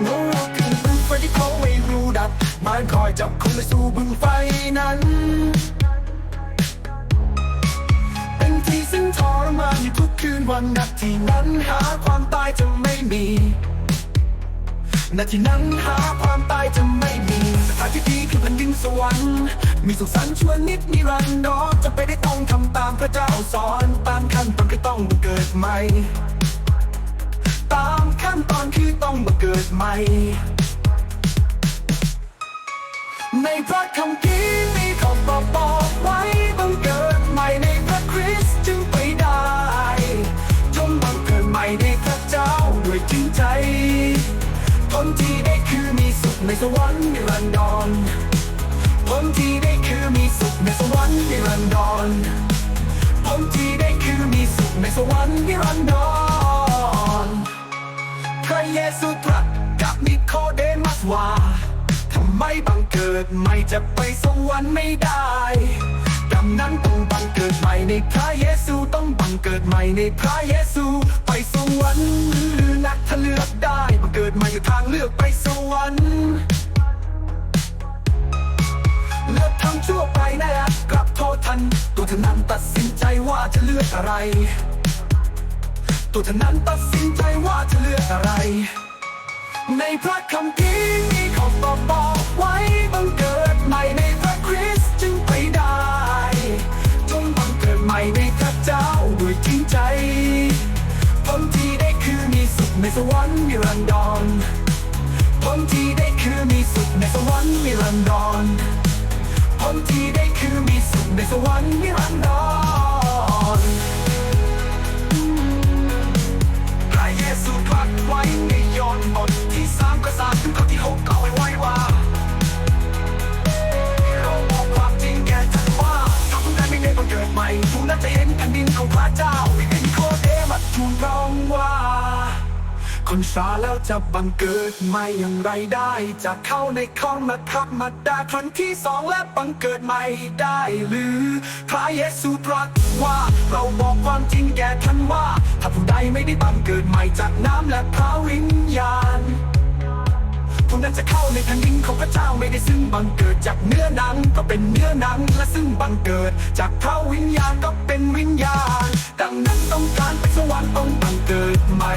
หนูขึ้นบึงไฟที่เขาไม่รู้ดับมันคอยจับคนไปสู่บึงไฟนั้น เป็นที่ซึ่งทรมานอยู่ทุกคืนวันนาทีนั้นหาความตายจะไม่มีนาทีนั้นหาความตายจะไม่มีสถานที่ดีคือแผ่นดินสวรรค์มีสุขสันต์ชวนนิดนิรันดร์จะไปได้ต้องทำตามพระเจ้าสอนตามขั้นตอนก็ต้องเกิดใหม่ ต้องบังเกิดใหม่ ในพระคำพีร์มีคำบอกบอกไว้บังเกิดใหม่ในพระคริสต์จึงไปได้จงบังเกิดใหม่ในพระเจ้าด้วยจริงใจผลที่ได้คือมีสุขในสวรรค์นิรันดรผลที่ได้คือมีสุขในสวรรค์นิรันดรผลที่ได้คือมีสุขในสวรรค์นิรันดร ระเยซูตรัสกับนิโคเดมัสว่าทำไมบังเกิดไม่จะไปสวรรค์ไม่ได้ดังนั้นต้องบังเกิดใหม่ในพระเยซูต้องบังเกิดใหม่ในพระเยซู ไปสวรรค์หรือนักถ้าเลือกได้บังเกิดใหม่อยู่ทางเลือกไปสวรรค์เลือกทำชั่วไปนะกลับโทษทัน ตัวเธอนั้นตัดสินใจว่าจะเลือกอะไร ตัวเธอนั้นตัดสินใจว่าจะเลือกอะไร ในพระคำพีมีข้อบอกบอกไว้บังเกิดใหม่ในพระคริสต์จึงไปได้จงบังเกิดใหม่ในพระเจ้าด้วยจริงใจผลที่ได้คือมีสุขในสวรรค์นิรันดรผลที่ได้คือมีสุขในสวรรค์นิรันดรผลที่ได้คือมีสุขในสวรรค์นิรันดร บังเกิดใหม่ผู้นั้นจะเห็นแผ่นดินของพระเจ้าเห็นโคเดมัดทูลร้องว่า คนสาแล้วจะบังเกิดใหม่อย่างไรได้จะเข้าในข้องมาทับมาดาครั้งที่สองและบังเกิดใหม่ได้หรือ พระเยซูตรัสว่าเราบอกความจริงแก่ท่านว่า ถ้าผู้ใดไม่ได้บังเกิดใหม่จากน้ำและ จะเข้าในแผ่นดินของพระเจ้าไม่ได้ซึ่งบังเกิดจากเนื้อหนังก็เป็นเนื้อหนังและซึ่งบังเกิด จากพระวิญญาณก็เป็นวิญญาณ ดังนั้นต้องการไปสวรรค์ต้องบังเกิดใหม่